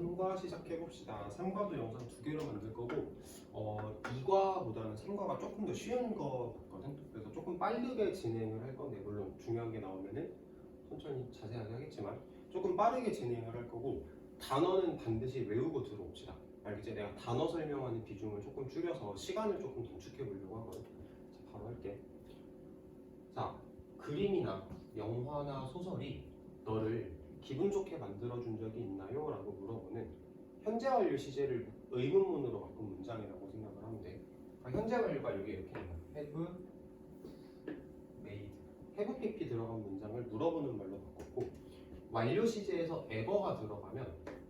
3과 시작해봅시다. 3과도 영상 두 개로 만들 거고 어, 2과보다는 3과가 조금 더 쉬운 거 같거든. 그래서 조금 빠르게 진행을 할 건데 물론 중요한 게 나오면은 천천히 자세하게 하겠지만 조금 빠르게 진행을 할 거고 단어는 반드시 외우고 들어옵시다. 알겠지? 내가 단어 설명하는 비중을 조금 줄여서 시간을 조금 단축해 보려고 하거든. 자, 바로 할게. 자, 그림이나 영화나 소설이 너를 기분 좋게 만들어준 적이 있나요? 라고 물어보는 현재 완료 시제를 의문문으로 바꾼 문장이라고 생각을 돼. 그러니까 현재 완료가 여기 이렇게 have made, have pp 들어간 문장을 물어보는 말로 바꿨고 완료 시제에서 ever가 들어가면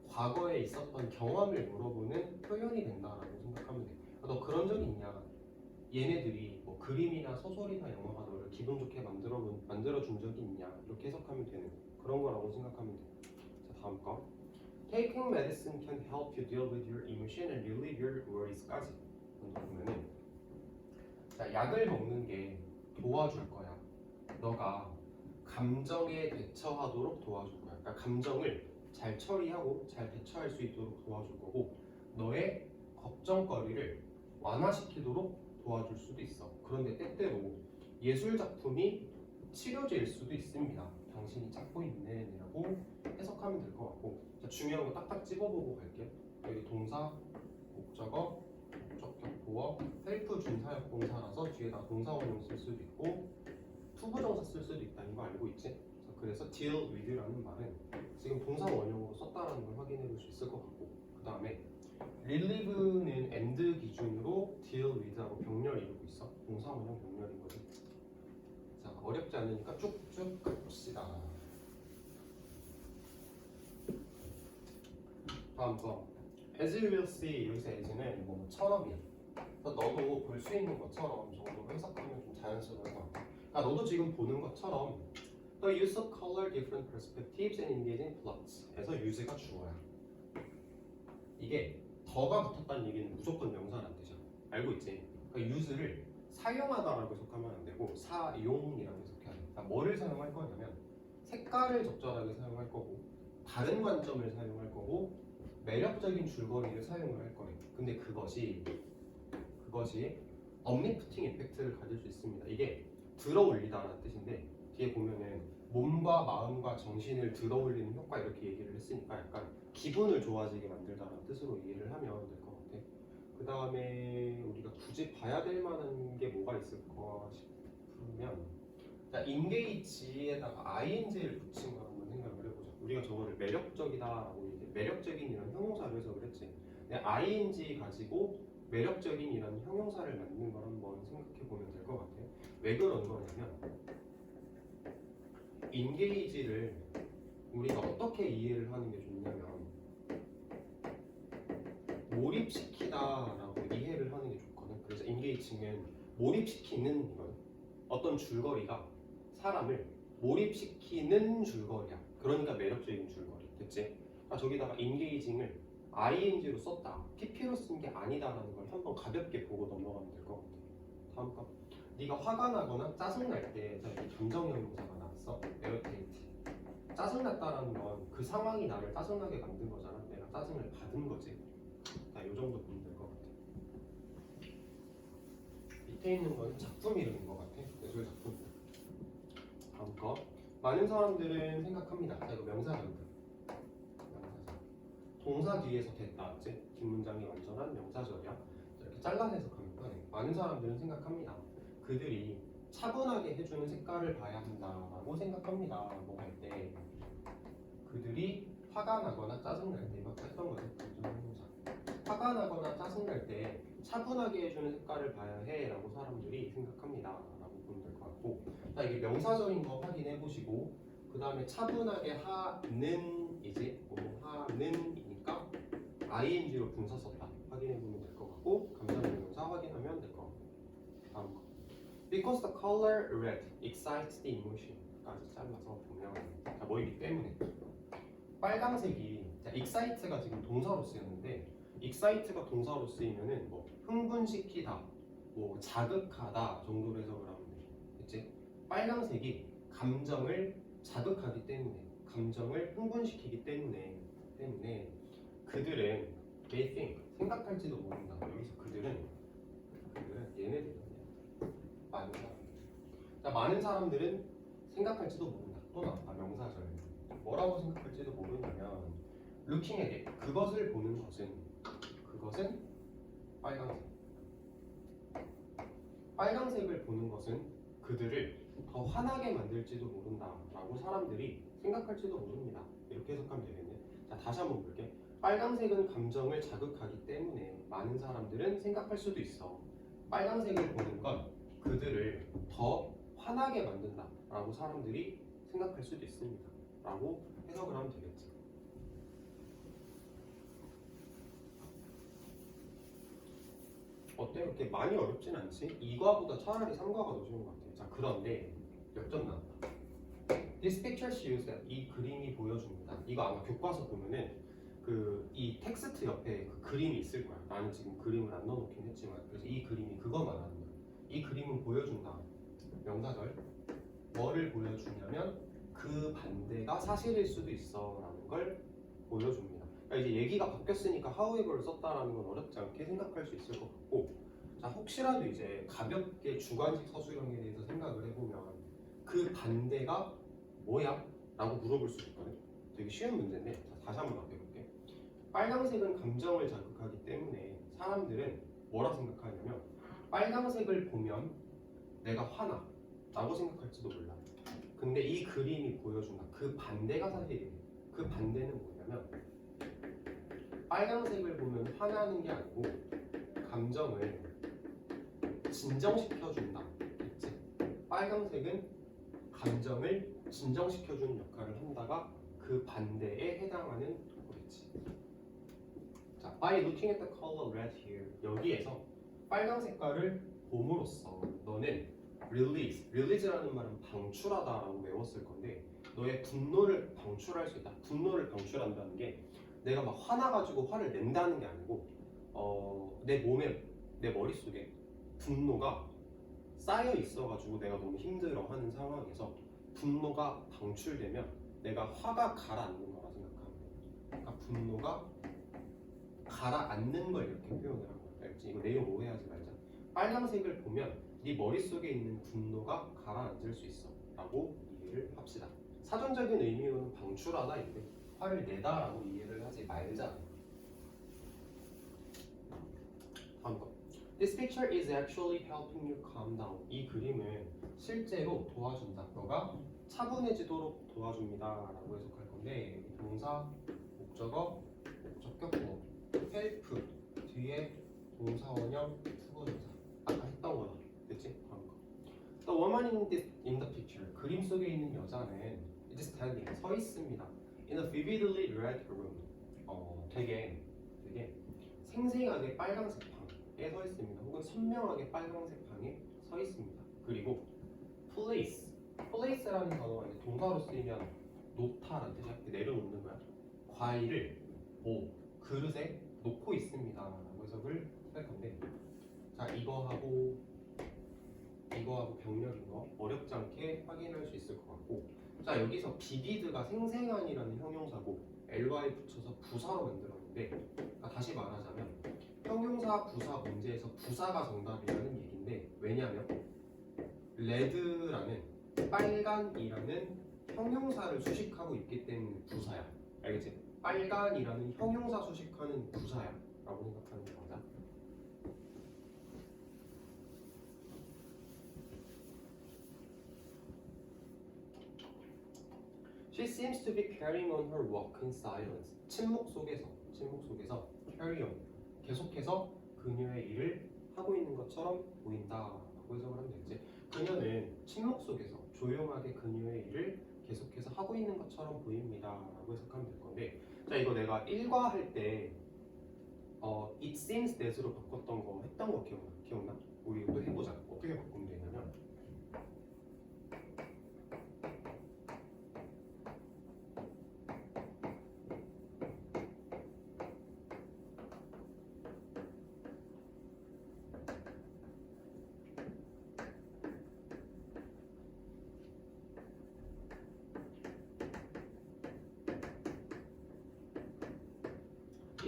과거에 있었던 경험을 물어보는 표현이 된다라고 생각하면 돼. 아, 너 그런 적 있냐? 얘네들이 뭐 그림이나 소설이나 영화가 너를 기분 좋게 만들어 만들어 준 적이 있냐? 이렇게 해석하면 되는 그런 거라고 생각하면 돼. 자 다음 거. Taking medicine can help you deal with your emotion and relieve your worries까지. 보면은 자 약을 먹는 게 도와줄 거야. 너가 감정에 대처하도록 도와줄 거야. 그러니까 감정을 잘 처리하고 잘 대처할 수 있도록 도와줄 거고 너의 걱정거리를 완화시키도록 도와줄 수도 있어. 그런데 때때로 예술 작품이 치료제일 수도 있습니다. 당신이 찾고 있는 이라고 해석하면 될 것 같고 자, 중요한 거 딱딱 집어보고 갈게. 여기 동사, 목적어, 목적격, 보어, 셀프 준사역 동사라서 뒤에다 동사 원형 쓸 수도 있고 투부정사 쓸 수도 있다는 거 알고 있지? 자, 그래서 deal with라는 말은 지금 동사 원형으로 썼다라는 걸 확인해 볼 수 있을 것 같고 그 다음에 relieve는 end 기준으로 deal with하고 병렬 이루고 있어 동사 원형 병렬인 거지 자 어렵지 않으니까 쭉쭉 가봅시다. 다음 거. As you will see 여기서 as는 뭐 처럼이야 그래서 너도 볼 수 있는 것처럼 정도로 해석하면 좀 자연스러울 것 같아. 그러니까 너도 지금 보는 것처럼 The use of color, different perspectives and engaging plots. 에서 use가 주어야. 이게 더가 붙었다는 얘기는 무조건 명사란 뜻이야. 알고 있지? 그러니까 use를 사용하다라고 해석하면 안 되고 사용이라고 해석해야 돼 그러니까 뭐를 사용할 거냐면 색깔을 적절하게 사용할 거고 다른 관점을 사용할 거고 매력적인 줄거리를 사용을 할 거예요 근데 그것이 그것이 업리프팅 이펙트를 가질 수 있습니다 이게 들어 올리다라는 뜻인데 뒤에 보면은 몸과 마음과 정신을 들어 올리는 효과 이렇게 얘기를 했으니까 약간 기분을 좋아지게 만들다라는 뜻으로 이해를 하면 될 것 같아. 그 다음에 우리가 굳이 봐야 될 만한 게 뭐가 있을까 싶으면 자, 인게이지에다가 ing를 붙인 걸 한번 생각을 해보자. 우리가 저거를 매력적이다라고 매력적인 이런 해서 그랬지. 근데 ing 가지고 매력적인 이런 형용사를 만드는 걸 한번 생각해 보면 될 것 같아. 왜 그런 거냐면 인게이지를 우리가 어떻게 이해를 하는 게 좋냐면 몰입시키다라고 이해를 하는 게 좋거든. 그래서 인게이징은 몰입시키는 건 어떤 줄거리가 사람을 몰입시키는 줄거리야. 그러니까 매력적인 줄거리. 됐지? 아, 저기다가 인게이징을 ing로 썼다. pp로 쓴 게 아니다라는 걸 한번 가볍게 보고 넘어가면 될 것 같아. 다음 거. 네가 화가 나거나 짜증날 때 저기 감정 형 용사가 나왔어. irritate. 짜증났다라는 건 그 상황이 나를 짜증나게 만든 거잖아. 내가 짜증을 받은 거지. 자, 요 정도 보면 될 것 같아. 밑에 있는 건 작품 이름인 것 같아. 예술 작품. 다음 거. 많은 사람들은 생각합니다. 자, 이거 명사절들. 명사절. 동사 뒤에서 됐다. 지 뒷문장이 완전한 명사절이야. 이렇게 잘라서 해석하면 편해. 많은 사람들은 생각합니다. 그들이 차분하게 해주는 색깔을 봐야 한다라고 생각합니다. 라고 할 때 그들이 화가 나거나 짜증날 때 이거 했던 거죠. 화가 나거나 짜증날 때 차분하게 해주는 색깔을 봐야 해라고 사람들이 생각합니다. 라고 보면 될 것 같고 자 이게 명사절인 거 확인해 보시고 그 다음에 차분하게 하는 이제 뭐 하는이니까 ing로 분사 썼다 확인해 보면 될 것 같고 감정형용사 확인하면 될 것 같고 다음 거. Because the color red excites the emotion까지 잘라서 보면 자 뭐이기 때문에. 빨강색이 자 excite가 지금 동사로 쓰였는데 excite가 동사로 쓰이면은 뭐 흥분시키다 뭐 자극하다 정도로 해석을 하면 돼 됐지? 빨강색이 감정을 자극하기 때문에 감정을 흥분시키기 때문에 때문에 그들은 they think 생각할지도 모른다. 여기서 그들은 그들은 얘네들이야. 많은 사람. 자 많은 사람들은 생각할지도 모른다. 또 나왔다 명사절. 뭐라고 생각할지도 모르냐면 looking at it 그것을 보는 것은 그것은 빨강색. 빨강색을 보는 것은 그들을 더 화나게 만들지도 모른다라고 사람들이 생각할지도 모릅니다. 이렇게 해석하면 되겠네. 자 다시 한번 볼게. 빨강색은 감정을 자극하기 때문에 많은 사람들은 생각할 수도 있어. 빨강색을 보는 건 그들을 더 화나게 만든다라고 사람들이 생각할 수도 있습니다. 라고 해석을 하면 되겠지. 어때? 이렇게 많이 어렵진 않지? 2과보다 차라리 3과가 더 쉬운 것 같아. 자, 그런데 역전 나왔다. This picture shows that 이 그림이 보여줍니다. 이거 아마 교과서 보면은 그 이 텍스트 옆에 그 그림이 있을 거야. 나는 지금 그림을 안 넣어놓긴 했지만 그래서 이 그림이 그거 말하는 거야. 이 그림은 보여준다. 명사절 뭐를 보여주냐면 그 반대가 사실일 수도 있어라는 걸 보여줍니다. 그러니까 이제 얘기가 바뀌었으니까 however를 썼다라는 건 어렵지 않게 생각할 수 있을 것 같고 자 혹시라도 이제 가볍게 주관식 서술형에 대해서 생각을 해보면 그 반대가 뭐야? 라고 물어볼 수 있거든. 되게 쉬운 문제인데 자, 다시 한번 바꿔볼게. 빨강색은 감정을 자극하기 때문에 사람들은 뭐라 생각하냐면 빨강색을 보면 내가 화나 라고 생각할지도 몰라. 근데 이 그림이 보여준다. 그 반대가 사실이에요. 그 반대는 뭐냐면 빨강색을 보면 화나는 게 아니고 감정을 진정시켜준다. 그치? 빨강색은 감정을 진정시켜주는 역할을 한다가 그 반대에 해당하는 거겠지. 자, by looking at the color red here 여기에서 빨강 색깔을 봄으로써 너는 release, release라는 말은 방출하다라고 외웠을 건데 너의 분노를 방출할 수 있다. 분노를 방출한다는 게 내가 막 화나가지고 화를 낸다는 게 아니고 어, 내 몸에 내 머릿속에 분노가 쌓여 있어가지고 내가 너무 힘들어하는 상황에서 분노가 방출되면 내가 화가 가라앉는 거라 생각하면 돼. 그러니까 분노가 가라앉는 걸 이렇게 표현을 한 거야. 알지? 이거 내용 오해하지 말자. 빨간색을 보면 네 머릿속에 있는 분노가 가라앉을 수 있어. 라고 이해를 합시다. 사전적인 의미로는 방출하다 인데 화를 내다라고 이해를 하지 말자. 다음 거. This picture is actually helping you calm down. 이 그림은 실제로 도와준다. 너가 차분해지도록 도와줍니다라고 해석할 건데 동사, 목적어, 목적격보, help 뒤에 동사 원형, 투부정사. 아까 했던 거다. 그치? 다음 거. The woman in, this, in the picture. 그림 속에 있는 여자는 is standing. 서 있습니다. In a vividly red room. 어, 되게 되게 생생하게 빨간색 방에 서 있습니다. 혹은 선명하게 빨간색 방에 서 있습니다. 그리고 place. place라는 단어가 이제 동사로 쓰이면 놓다라는 뜻이야. 이렇게 내려놓는 거야. 과일을 뭐 그릇에 놓고 있습니다라고 해석을 할 건데 자 이거 하고 이거 하고 병렬인 거 어렵지 않게 확인할 수 있을 것 같고 자 여기서 비비드가 생생한이라는 형용사고 ly 붙여서 부사로 만들었는데 그러니까 다시 말하자면 형용사 부사 문제에서 부사가 정답이라는 얘기인데 왜냐하면 레드라는 빨간이라는 형용사를 수식하고 있기 때문에 부사야. 알겠지? 빨간이라는 형용사 수식하는 부사야. 라고 생각하는 게맞아 She seems to be carrying on her walk in silence. 침묵 속에서, 침묵 속에서 carry on. 계속해서 그녀의 일을 하고 있는 것처럼 보인다라고 해석을 하면 되겠지. 그녀는 침묵 속에서 조용하게 그녀의 일을 계속해서 하고 있는 것처럼 보입니다라고 해석하면 될 건데, 자 이거 내가 1과 할 때 어, it seems that으로 바꿨던 거 했던 거 기억나? 기억나? 우리 또 해보자. 어떻게 바꾸면 되냐면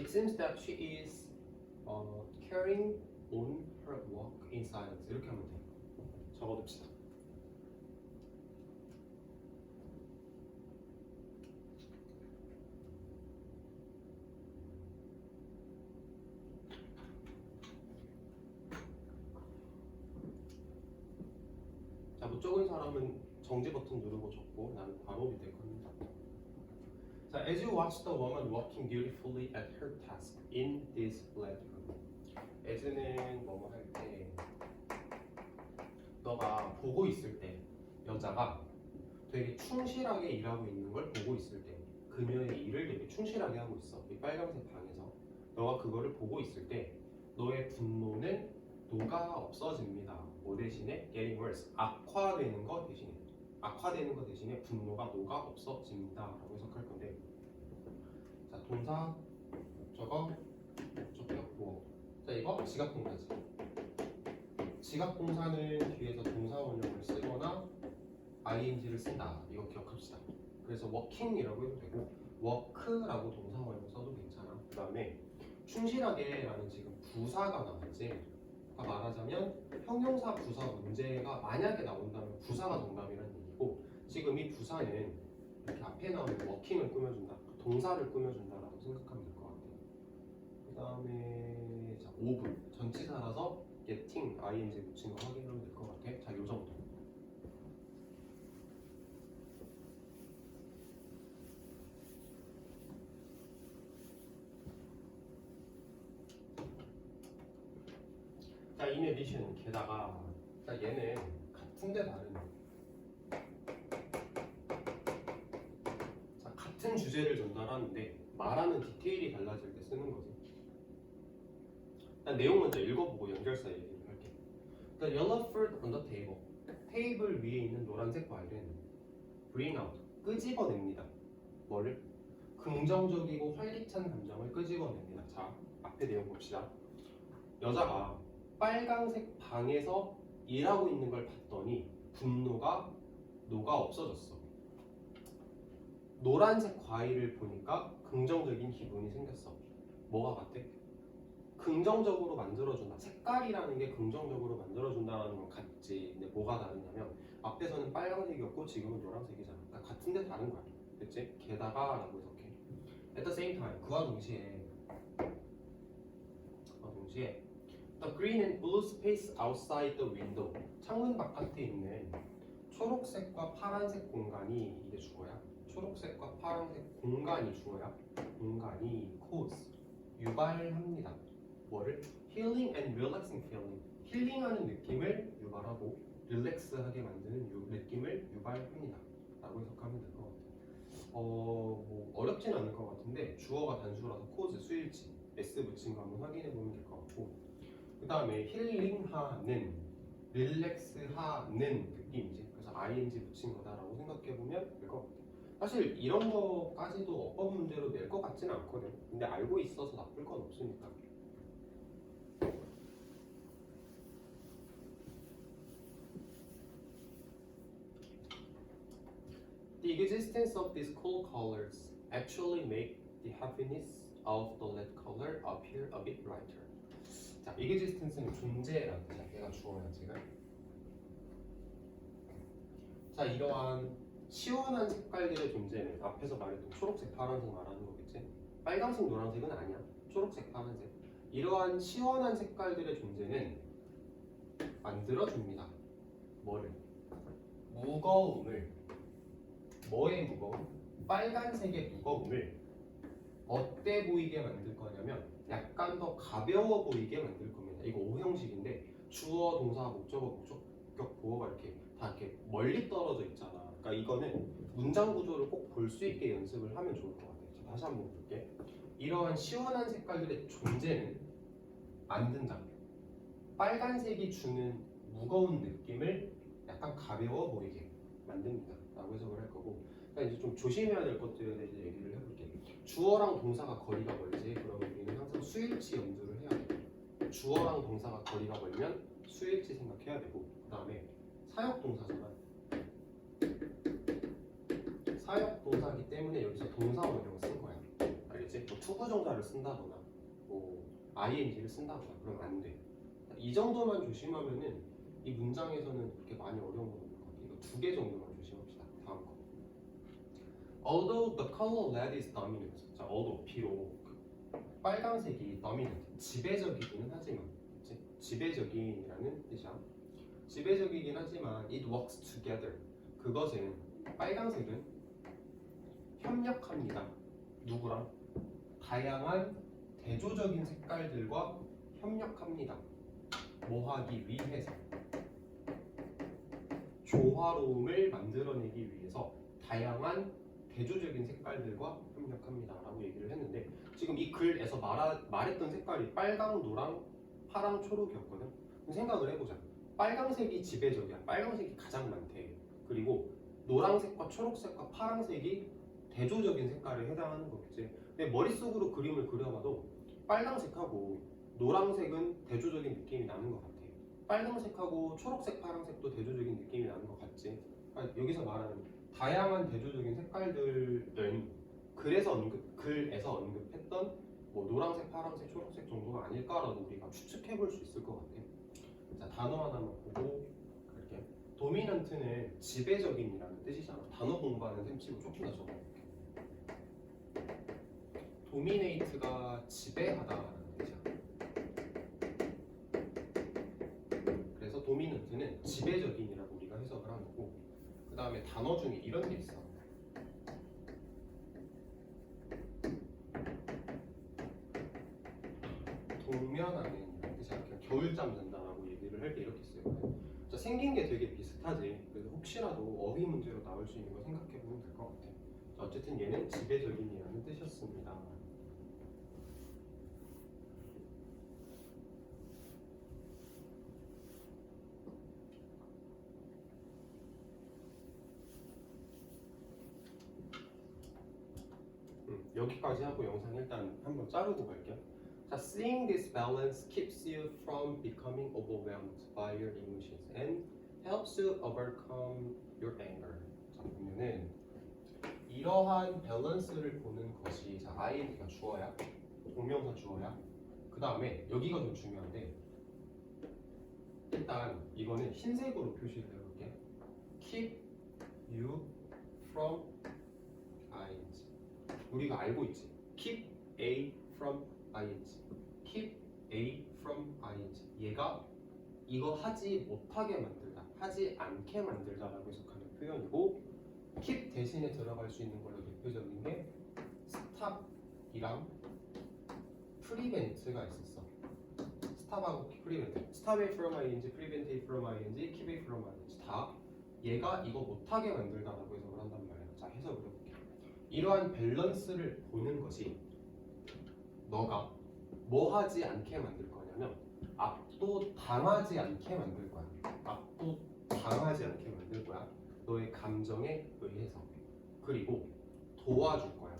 It seems that she is uh, carrying on her work in silence. 이렇게 하면 돼요. 적어둡시다. 자, 못 적은 사람은 정지 버튼 누르고 적고 나는 바로 밑에 겁니다. 자, as you watch the woman working beautifully at her task in this bedroom. as는 뭐뭐 할 때 너가 보고 있을 때 여자가 되게 충실하게 일하고 있는 걸 보고 있을 때 그녀의 일을 되게 충실하게 하고 있어. 이 빨간색 방에서 너가 그거를 보고 있을 때 너의 분노는 녹아 없어집니다. 뭐 대신에 getting worse 악화되는 거 대신에 악화되는 거 대신에 분노가 녹아 없어집니다라고 해석할 건데 자 동사 저거 목적격 보어 자 이거 지각 동사지. 지각 동사는 뒤에서 동사 원형을 쓰거나 ing를 쓴다. 이거 기억합시다. 그래서 working이라고 해도 되고 work라고 동사 원형 써도 괜찮아. 그 다음에 충실하게 라는 지금 부사가 나왔지. 아까 말하자면 형용사 부사 문제가 만약에 나온다면 부사가 정답이라는 얘기고 지금 이 부사는 이렇게 앞에 나오는 워킹을 꾸며준다 동사를 꾸며준다라고 생각하면 될 것 같아요. 그 다음에 자 5분. 전치사라서 getting ing 붙인 거 확인하면 될 것 같아 자 요 정도. 자, in addition 게다가 자, 얘는 같은데 다른 자, 같은 주제를 전달하는데 말하는 디테일이 달라질 때 쓰는 거지. 일단 내용 먼저 읽어보고 연결사 얘기를 할게. The yellow fruit on the table. 테이블 위에 있는 노란색 과일은 bring out 끄집어냅니다. 뭐를? 긍정적이고 활기찬 감정을 끄집어냅니다. 자, 앞에 내용 봅시다. 여자가 빨강색 방에서 일하고 있는 걸 봤더니 분노가 녹아 없어졌어. 노란색 과일을 보니까 긍정적인 기분이 생겼어. 뭐가 같아? 긍정적으로 만들어준다. 색깔이라는 게 긍정적으로 만들어준다는 건 같지. 근데 뭐가 다르냐면 앞에서는 빨간색이었고 지금은 노란색이잖아. 그러니까 같은데 다른 거야. 그치? 게다가 라고 해석해. At the same time, 그와 동시에 그와 동시에 The green and blue space outside the window. 창문 바깥에 있는 초록색과 파란색 공간이 이게 주어야. 초록색과 파란색 공간이 주어야. 공간이 cause 유발합니다. 뭐를? Healing and relaxing feeling. 힐링하는 느낌을 유발하고 릴렉스하게 만드는 유, 느낌을 유발합니다. 라고 해석하면 될 것 같아요. 어, 뭐 어렵진 않을 것 같은데 주어가 단수라서 cause 수일치 s 붙인 거 한번 확인해 보면 될 것 같고 그 다음에 힐링하는 릴렉스하는 느낌이지 그래서 ing 붙인 거다라고 생각해 보면 될 것 같아 사실 이런 거까지도 어법 문제로 낼 것 같지는 않거든 근데 알고 있어서 나쁠 건 없으니까 The existence of these cool colors actually make the happiness of the lead color appear a bit brighter. 자, existence는 존재라는. 얘가 주어야 지금. 자, 이러한 시원한 색깔들의 존재는 앞에서 말했던 초록색, 파란색 말하는 거겠지? 빨간색, 노란색은 아니야. 초록색, 파란색. 이러한 시원한 색깔들의 존재는 만들어줍니다. 뭐를? 무거움을. 뭐의 무거움? 빨간색의 무거움을 어때 보이게 만들 거냐면 약간 더 가벼워 보이게 만들 겁니다. 이거 오형식인데 주어, 동사, 목적어, 목적격, 보어가 이렇게 다 이렇게 멀리 떨어져 있잖아. 그러니까 이거는 문장 구조를 꼭 볼 수 있게 연습을 하면 좋을 것 같아요. 자, 다시 한번 볼게. 이러한 시원한 색깔들의 존재는 만든다. 빨간색이 주는 무거운 느낌을 약간 가벼워 보이게 만듭니다. 라고 해석을 할 거고 그러니까 이제 좀 조심해야 될 것들에 대해서 얘기를 해볼게. 주어랑 동사가 거리가 멀지 그러면 우리는 항상 수일치 염두를 해야 돼. 주어랑 동사가 거리가 멀면 수일치 생각해야 되고 그 다음에 사역 동사잖아. 사역 동사기 때문에 여기서 동사 원형을 쓴 거야. 알겠지? 뭐 투부정사를 쓴다거나 뭐 ing를 쓴다거나 그러면 안 돼. 이 정도만 조심하면은 이 문장에서는 그렇게 많이 어려운 건 없는 것 같아요. 이거 두 개 정도만 조심합시다. 다음 거. Although the color red is dominant. 자, although 비록 그 빨강색이 dominant 지배적이기는 하지만 그치? 지배적인이라는 뜻이야. 지배적이긴 하지만 it works together. 그것은 빨강색은 협력합니다. 누구랑? 다양한 대조적인 색깔들과 협력합니다. 뭐 하기 위해서 조화로움을 만들어내기 위해서 다양한 대조적인 색깔들과 협력합니다 라고 얘기를 했는데 지금 이 글에서 말하, 말했던 색깔이 빨강, 노랑, 파랑, 초록이었거든. 그럼 생각을 해보자. 빨강색이 지배적이야. 빨강색이 가장 많대. 그리고 노란색과 초록색과 파란색이 대조적인 색깔에 해당하는 거겠지. 근데 머릿속으로 그림을 그려봐도 빨강색하고 노란색은 대조적인 느낌이 나는 것 같아. 빨강색하고 초록색, 파란색도 대조적인 느낌이 나는 것 같지. 그러니까 여기서 말하는 다양한 대조적인 색깔들은 글에서 언급, 글에서 언급했던 뭐 노란색, 파란색, 초록색 정도가 아닐까라고 우리가 추측해 볼 수 있을 것 같아. 자 단어 하나만 보고 갈게. 도미넌트는 지배적인이라는 뜻이잖아. 단어 공부하는 셈 치고 조금 더 적어 볼게. 도미네이트가 지배하다라는 뜻이야. 그래서 도미넌트는 지배적인이라고 우리가 해석을 하는 거고 그 다음에 단어 중에 이런 게 있어. 동면하는 뜻이야. 그냥 겨울잠 잔다라고 얘기를 할 때 이렇게 쓰요. 자, 생긴 게 되게 비슷하지. 그래서 혹시라도 어휘 문제로 나올 수 있는 거 생각해 보면 될 것 같아. 자, 어쨌든 얘는 지배적인이라는 뜻이었습니다. 음, 여기까지 하고 영상 일단 한번 자르고 갈게요. 자, seeing this balance keeps you from becoming overwhelmed by your emotions and helps you overcome your anger. 자, 보면은 이러한 밸런스를 보는 것이 자, ing가 주어야, 동명사 주어야. 그 다음에 여기가 좀 중요한데 일단 이거는 흰색으로 표시를 해볼게. Keep you from ing. 우리가 알고 있지. Keep a from ing. Keep a from ing. 얘가 이거 하지 못하게 만들다, 하지 않게 만들다라고 해석하는 표현이고, keep 대신에 들어갈 수 있는 걸로 대표적인 게 stop이랑 prevent가 있었어. prevent. stop it from ing, it from ing, it from ing. 다 얘가 이거 못하게 만들다라고 해석을 한단 말이야. 자 해석을 해볼게. 이러한 밸런스를 보는 것이 너가 뭐 하지 않게 만들 거냐면 압도 당하지 않게 만들 거야. 압도 당하지 않게 만들 거야. 너의 감정에 의해서 그리고 도와줄 거야.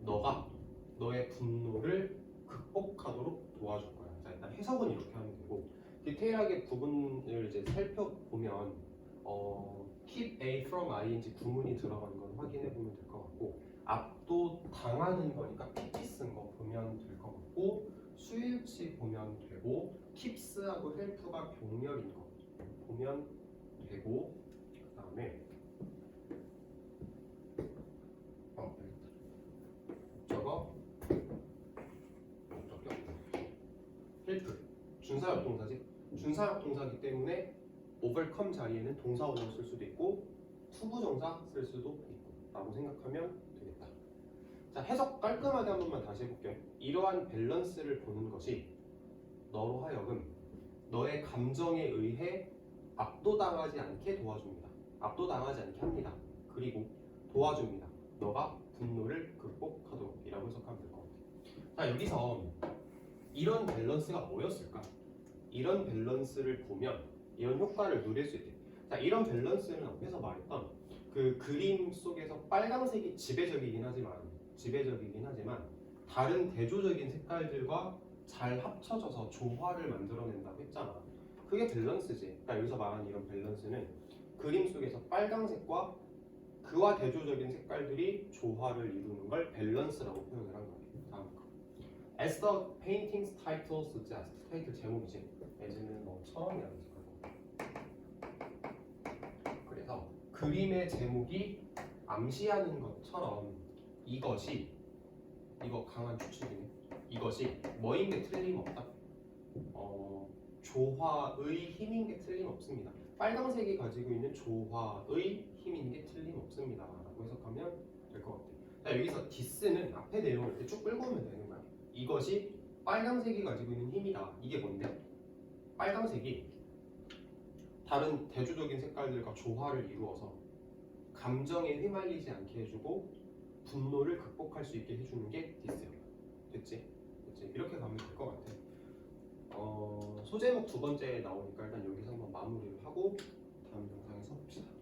너가 너의 분노를 극복하도록 도와줄 거야. 자 일단 해석은 이렇게 하면 되고 디테일하게 부분을 이제 살펴보면 어, keep a from ing 구문이 들어간 건 확인해 보면 될 것 같고 압도 당하는 거니까 pp 쓴 거 보면 될 것 같고 수일치 보면 되고 keeps하고 help가 병렬인 거 보면 되고 그 다음에 어 준사역 동사지. 준사역 동사기 때문에 overcome 자리에는 동사원을 쓸 수도 있고 투부정사 쓸 수도 있고 라고 생각하면 되겠다. 자 해석 깔끔하게 한 번만 다시 해볼게요. 이러한 밸런스를 보는 것이 너로 하여금 너의 감정에 의해 압도당하지 않게 도와줍니다. 압도당하지 않게 합니다. 그리고 도와줍니다. 너가 분노를 극복하도록 이라고 해석하면 될 것 같아요. 자 여기서 이런 밸런스가 뭐였을까? 이런 밸런스를 보면 이런 효과를 누릴 수 있대. 자, 이런 밸런스는 앞에서 말했던 그 그림 속에서 빨강색이 지배적이긴 하지만 지배적이긴 하지만 다른 대조적인 색깔들과 잘 합쳐져서 조화를 만들어낸다고 했잖아. 그게 밸런스지. 그러니까 여기서 말하는 이런 밸런스는 그림 속에서 빨강색과 그와 대조적인 색깔들이 조화를 이루는 걸 밸런스라고 표현을 한 거예요. 다음 거. As the painting's title suggests. 타이틀 제목이지. as는 뭐 처음이라는 거고. 그래서 그림의 제목이 암시하는 것처럼 이것이 이거 강한 추측이네. 이것이 뭐인 게 틀림없다. 어, 조화의 힘인 게 틀림없습니다. 빨강색이 가지고 있는 조화의 힘인 게 틀림없습니다. 라고 해석하면 될 것 같아요. 자, 여기서 디스는 앞에 내용을 이렇게 쭉 끌고 오면 되는 거야. 이것이 빨강색이 가지고 있는 힘이다. 이게 뭔데? 빨강색이 다른 대조적인 색깔들과 조화를 이루어서 감정에 휘말리지 않게 해주고 분노를 극복할 수 있게 해주는 게 디스예요. 됐지? 됐지? 이렇게 가면 될 것 같아. 어, 소제목 두 번째 나오니까 일단 여기서 한번 마무리를 하고 다음 영상에서 봅시다.